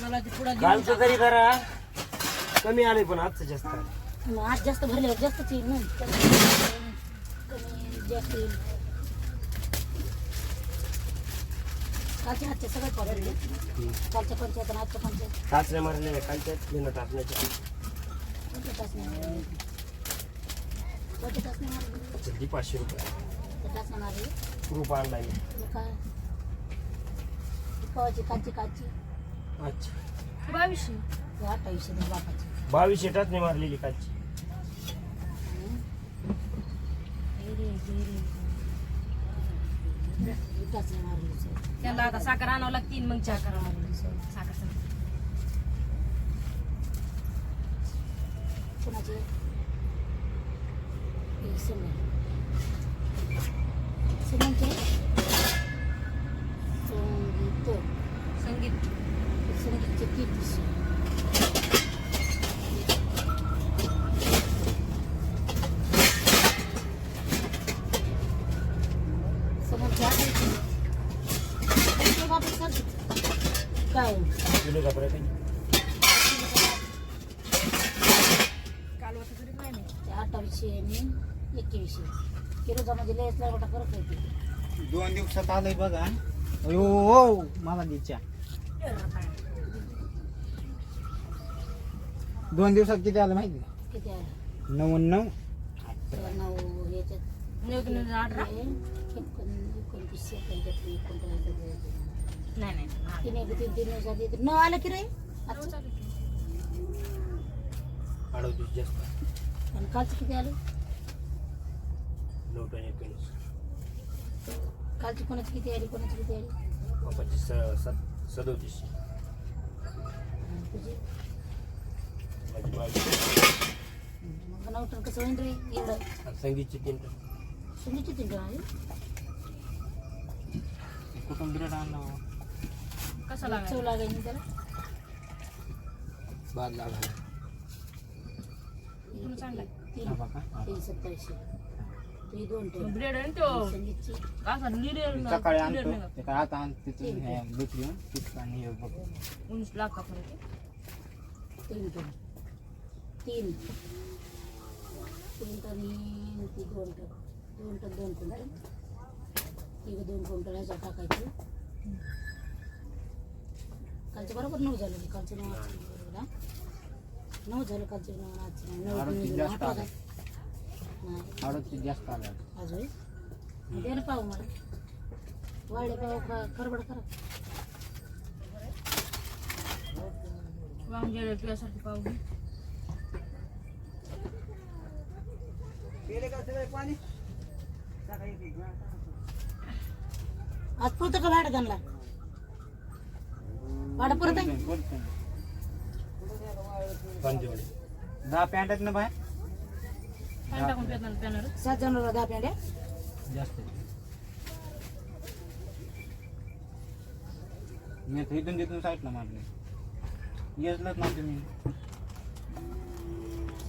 मला ते पुढं कालचं तरी जरा कमी आले पण आजचं जास्त आलंय. आज जास्त भरल्यावर जास्तच येईल ना? कमी जास्त येईल कालच्या हातच्या सगळ्यात वापरले कालच्या पंचायत आणि आजच्या पंचायत. टाचण्या मारलेल्या कालच्या? बिना टाचण्याच्या कोणत्या टाचण्या मारले? कोणत्या टाचण्या मारले? जल्दी पाचशे रुपये. त्या मारले? ग्रुप आणलाय. मी. मग काय कवाची कालची. अच्छा. बावीसशे. ते अठ्ठावीसशे बापाची. मारलेली कालची. मारली त्यांना आता साखर आणावं लागतील मग चहा करावं लागेल. साखर. कुणाचे? हे सिमेंटचे संगीत संगीत संगीतचे तीस सिमेंटचे अठ्ठावीसशे. किती बाबा चालते? काय किलो का फरक आहे काल होतं तरी नाही नाही. ते अठ्ठावीसशे आणि किलोचा म्हणजे लयच लय मोठा फरक आहे. ते. दोन दिवसात आलंय बघा. अयो हो मला द्यायच्या. दोन दिवसात किती आलं माहिती? आहे? किती आहे? नव्याण्णव त्याला नऊ याच्यात एक नऊ अठरा? हे एकोण- एकोणतीसशे पंच्याहत्तर एकोणचाळीस नाही नाही. तीन एक तीन तीन दिवसात येते नऊ आलं की रे? आजचं? अडतीस जास्त. आणि कालचं किती आलं? नऊ टन एकोणीस. कालची कोणाची किती आली कोणाची किती आली? बापाची स- सात सदोतीसशे आणि तुझी? माझी बावीस. मग नऊ टन कसं होईल रे? एवढं. आणि संगीतची तीन टन. सुनीची तीन टन आली? कुठून ब्रेड आणला कसं चव लागायचं त्याला? बाद लागला तुम्ही चांगला आहे. तीन बघा. तीन सत्तावीसशे. तुझी दोन टन ब्रेड आहे ना तो संगीतची असा लिडर सकाळी आणतो. ते काय आता आणतो तिथून हे दुसरी तिथं आणि हे बघ. उंच लाख का फरक तीन टन तीन. तीन टन ही ती दोन टन दोन टन दोन क्विंटल. ती दोन क्विंटल ह्याच्यात टाकायची. कालचं बरोबर नऊ झालं की कालचं नऊ आजचं नऊ हा? झालं कालचं नऊ आजचं नऊ नऊ आडतीस तीन जास्त आठ वाजता. आलं. नाही. अडतीस जास्त आलं. अजून? मग दे ना पाहू मला. पाहू का खरबड करा. तुझ्यासाठी पाहू आज पुरतं का भाडं त्यांना? भाडं पुरत? आहे दहा पॅन्ट आहेत ना बाय सात जणांना दहा पेंड्या जास्त मी आता इथून तिथून साईडला मारले. येतलंच नव्हतं मी.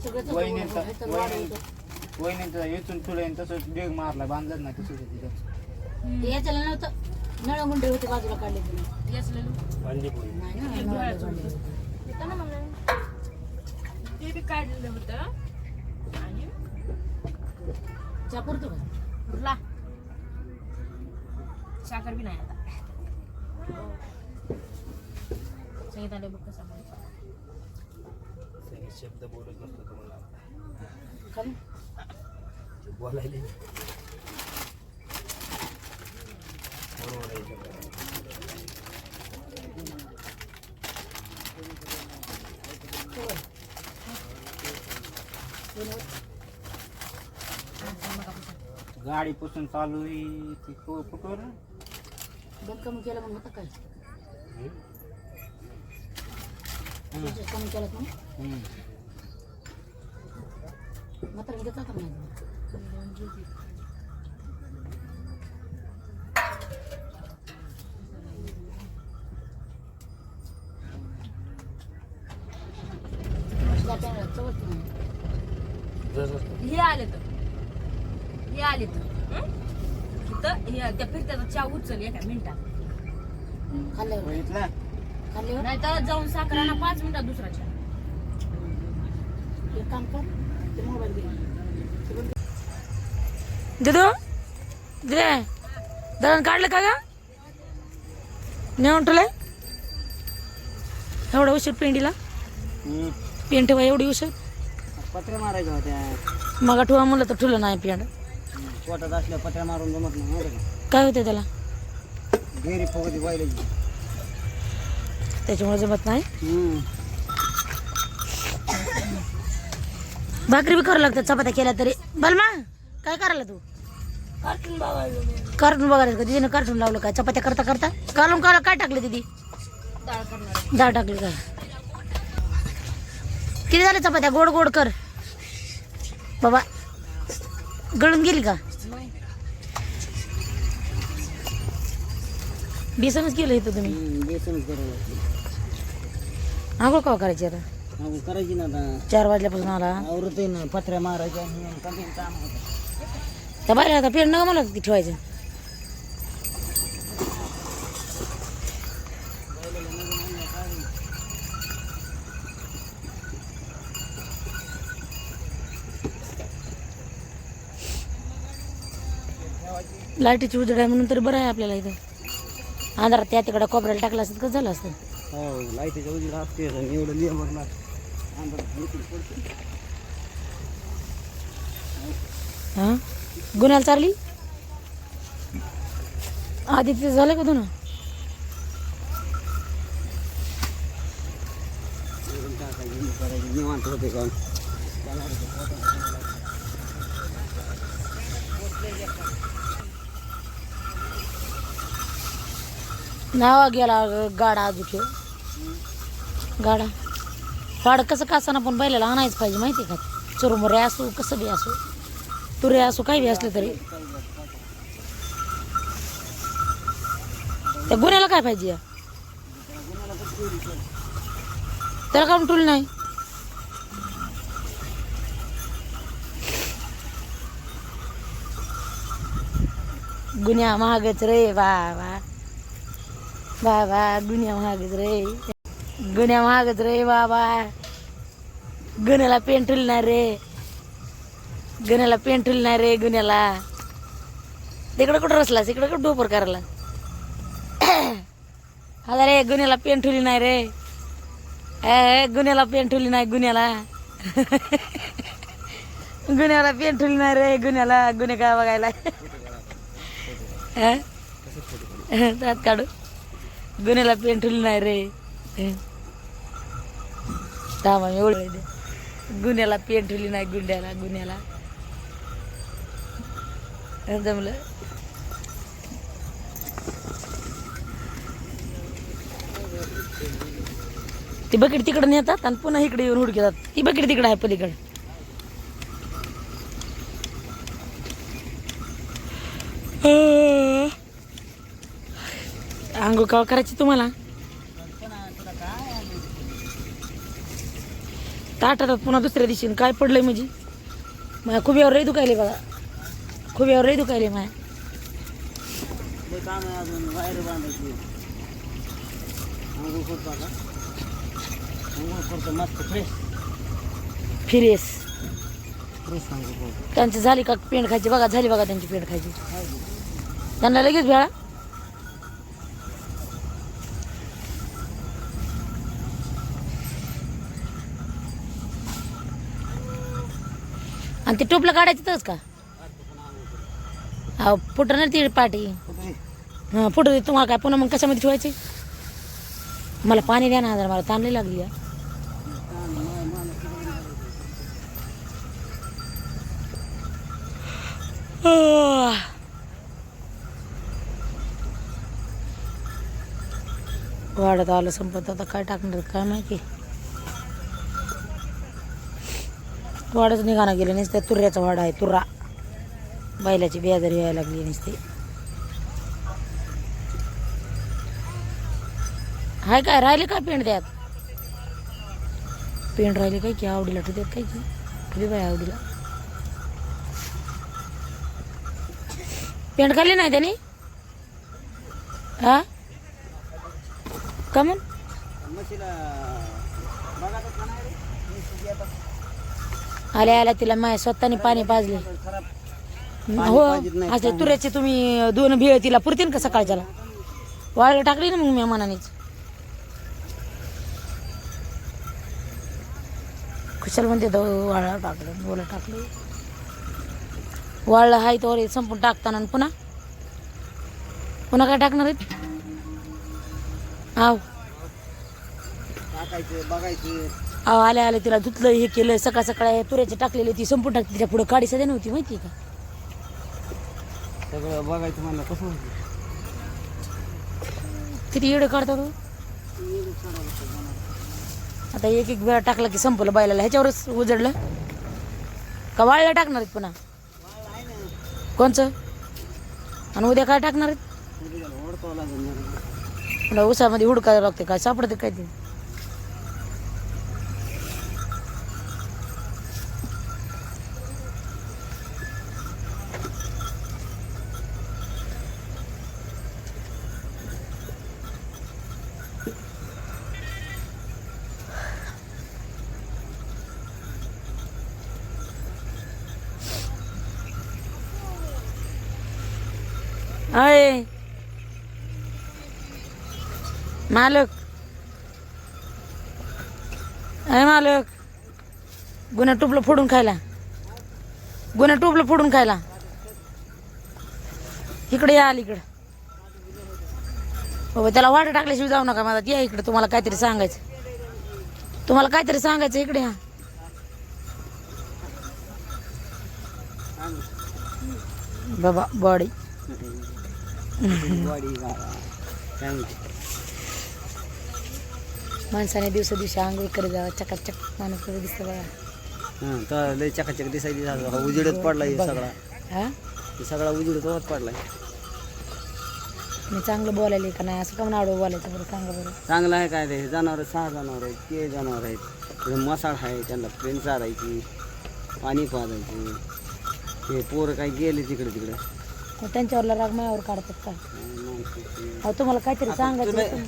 सगळं वहिनीचं तर वाढ वहिनी होतं. वहिनीचं इथून तुला तसंच डेग मारला बांधलं ना तसंच आहे तिथं. ते याच्याला नव्हतं. नळ मुंडे होते बाजूला काढले तुम्ही नाही ना नळाला. येतं ना मग ते बी काढलेलं होतं आणि चहा पुरतो का उरला साखर बी नाही आता संगीताला बघ कसा म्हणतो. संगीत शब्द बोलत नसतो तुम्हाला का नाही? ते बोलायला बरोबर आहे सगळं. तेवढं. तेवढं. आणि मग आपण गाडी पुसून चालू आहे ती कु- कुठवर? बंद कमी केलं म्हणून होतं काय? कमी केलं म्हणून हम्म. मात्र घेतात का नाही त्या पेंड्या चवत नाही जसं हे आले तर हे आले तर? हं? इथं हे त्या फिरत्याचा चहा उचल एका मिनिटात. खाल्ल्यावर बघितलं? खाल्ल्यावर नाही तर जाऊन साखराना पाच मिनिटात दुसरा चहा. एक काम कर ते मोबाईल घे. दिदू? दळण काढलं का ग? नेऊन ठेवलंय? एवढा उशीर पेंडीला? पेंट ठेवा एवढी उशीर? पत्र्या मारायच्या होत्या. मग ठेवा म्हणलं तर ठुलं नाही पेंड. पोटात असल्या पत्र्या मारून जमत नाही माहिती का? काय होते त्याला? गेरी फुगती बैलाची. त्याच्यामुळे जमत नाही? हम्म. भाकरी बी करावं लागतात चपात्या केल्या तरी. बलमा काय करायला तू? कार्टून बघायला मी कार्टून बघायला का तिने कार्टून लावलं काय चपात्या करता करता? कालून काला काय टाकलं दिदी? डाळ टाकली काय किती झाले चपात्या? गोड गोड कर. बाबा गळून गेली का? बेसनच केलं इथं तुम्ही? बेसनच करावं लागतं. आंघोळ कवा करायची आता? करायची ना आता. चार वाजल्यापासून आला. आवरत ना पत्र्या मारायच्या आणि कमी काम होतं. त्या बाहेर आता पेड नका मला ठेवायचं? लाईटीची उजड आहे म्हणून तरी बरं आहे आपल्याला इथं. अंधारात त्या तिकडं कोपऱ्याला टाकलं असतं कसं झालं असतं? हो लाईटीच्या उजेड असते आणि एवढं लेबरला हां? गुन्ह्याला आधी तिथे झालं का ना निवांत होते काम नावा गेला गाडा अजून गाडा. गाड कसं कासाना पण बैलाला आणायच पाहिजे माहिती आहे का? चुरमुरे असो कसं बी असो. तुरे असो काही बी असले तरी. त्या गुन्ह्याला काय पाहिजे? त्याला काम टूल नाही. गुन्ह्या महागच रे वा वा. बाबा वा गुन्ह्या महागच रे. गुन्ह्या महागच रे बाबा. वा गुन्ह्याला पेंटूल नाही रे. गुन्ह्याला पेंटूल नाही रे गुन्ह्याला तिकडं कुठं रसलास इकडं कुठं डोपर करायला? आता रे गुन्ह्याला पेंटुली नाही रे. ए गुन्ह्याला पेंटुली नाही गुन्ह्याला गुन्ह्याला पेंटुली नाही रे गुन्ह्याला गुन्हे काय बघायला? तात काढू. गुन्ह्याला पेंटुली नाही रे. हं. थांबा मी एवढं गुन्ह्याला पेंटुली नाही गुंड्याला गुन्ह्याला. जमलं? ती बकेट तिकडं नेतात आणि पुन्हा इकडे येऊन हुडकतात ती बकेट तिकडं आहे पलीकडं. आंघोळ का करायची तुम्हाला? ताटात पुन्हा दुसऱ्या दिवशी. काय पडलंय म्हणजे? माझ्या खुब्यावर रे दुखायले बघा. खुब्यावर रे दुखायले माझ्या. फिरेस. त्यांची झाली का पेंट खायची? बघा झाली बघा त्यांची पेंट खायची. त्यांना लगेच भेळा. आणि ते टोपलं काढायचं तच का? हा फुटं ना ती पाठी हां फुटू दे तुम्हाला काय पुन्हा मग कशामध्ये ठेवायची? मला पाणी द्या ना जरा मला ताणली लागली आहे. वाढत आलं संपत आता काय टाकणार काय माहिती? वाडच निघाना गेले नसते. तुर्याचा वाडा आहे तुर्रा. बैलाची बेजारी व्हायला लागली नसते. हाय काय राहिले काय पेंट द्यात पेंट राहिले काय की आवडीला ठेवतात काय की? ठेवली बाय आवडीला. पेंड खाल्ली नाही त्याने? हा? का मग म्हशीला बघातच का नाही रे म्हशी येतात. आल्या आल्या तिला माय स्वतःने पाणी पाजले. हो पाजीत नाही, असं तुऱ्याचे तुम्ही दोन भेळ तिला पुरतील का सकाळच्याला वाळलं टाकली ना मग मी मनानेच. कुशल म्हणते तो वाळलं टाकलं बोला टाकलं. वाळलं हाय तर संपून टाकताना पुन्हा? पुन्हा काय टाकणार आहेत? आव. टाकायचं बघायचं. आव आल्या आल्या तिला धुतलं हे केलं सकाळ सकाळ तुऱ्याचे टाकलेले ती संपून टाकली तिच्या पुढे काडी सध्या नव्हती माहिती का? सगळं बघायचं म्हणलं कसं किती येडं काढतो तो आता एक एक वेळा टाकला की संपलं बायला ह्याच्यावरच उजडलं? का वाळलं टाकणार आहेत पुन्हा? कोणचं? आणि उद्या काय टाकणार आहेत? उसामध्ये हुडकायला लागते काय सापडते काय ते? अय. मालक. अय मालक. गुन्हा टुपलं फोडून खायला. गुन्हा टुपलं फोडून खायला. इकडे या अलीकडं. बाबा त्याला वाटा टाकल्याशिवाय जाऊ नका मला या इकडे तुम्हाला काहीतरी सांगायचं. तुम्हाला काहीतरी सांगायचं इकडे या. बाबा बॉडी माणसाने दिवसा दिवशी आंघोळ करत जावं चकाचक माणूस कसं दिसतं बघा. हां तर लय चकाचक दिसायची हा उजेडच पडलाय सगळा. हा? सगळा उजेडच होत पडलाय. मी चांगलं बोलायला का नाही? असं का आडवं बोलायचं बरं? सांगा बरं. चांगलं आहे काय ते? जनावर सहा जनावर आहेत ते जनावर आहेत. मसाळ आहे त्यांना प्रेम चारायची पाणी पाजायची. हे पोरं काय गेले तिकडे तिकडे. मग त्यांच्यावरला राग मायावर काढतात का अहो तुम्हाला काहीतरी सांगायचं तुला होतं.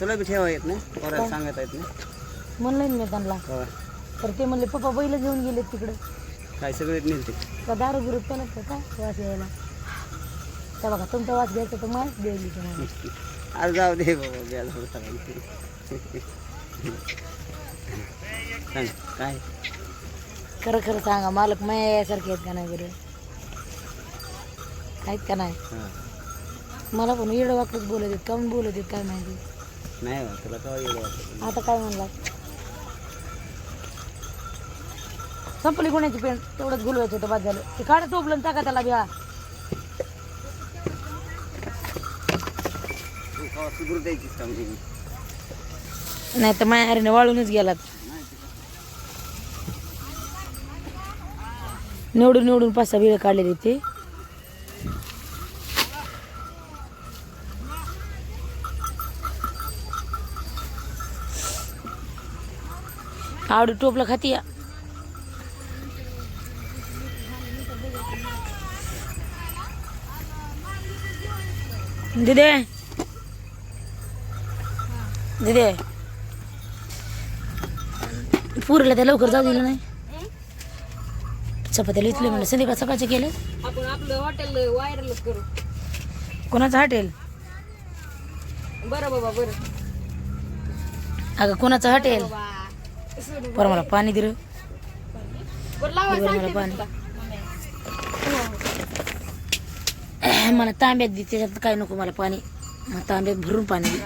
तुला बी ठेवा येत नाही? पोराला सांगता येत नाही म्हणलं ना मी त्यांना. हो. तर ते म्हणले पप्पा बैल घेऊन गेले तिकडे. काय सगळे नेलते का दारू बिरू पेलत का वास यायला. तर बघा तुमचा वास घ्यायचा तर माहीत द्यायली तुम्हाला आज जाऊ दे बाबा सांग काय? खरं खरं सांगा मालक मायासारखे आहेत का नाही बरं? आहेत का नाही? हां. मला पण येडं वाकडच बोलत आहेत. काऊन बोलत आहेत काय माहिती? नाही बा तुला काय वाटत आता काय म्हणला? संपली गुन्ह्याची पेंट तेवढंच गुलवायचं होतं बाद झालं. ते काढा टोपलं आणि टाका त्याला बिहा तू कवा सुधरू द्यायचीस का म्हणजे नाही तर माझ्या हरीने वाळूनच गेलात. निवडून निवडून पाच सहा बिळ काढलेली ते. आवडी टोपलं खाती या. दिदे. दिदे. पुरीला त्या लवकर जाऊ दिलं नाही. चपात्याला इथले म्हणलं संध्याकाळ सकाळचे केले? आपण आपलं हॉटेल व्हायरलच करू. कोणाचं हॉटेल बरं बाबा बरं. अगं कोणाचं हॉटेल पर मला पाणी दिलं बरं लावा बरं, मला सांगते पाणी. तुला. मला तांब्यात दे त्याच्यात काय नको मला पाणी. मला तांब्यात भरून पाणी दे.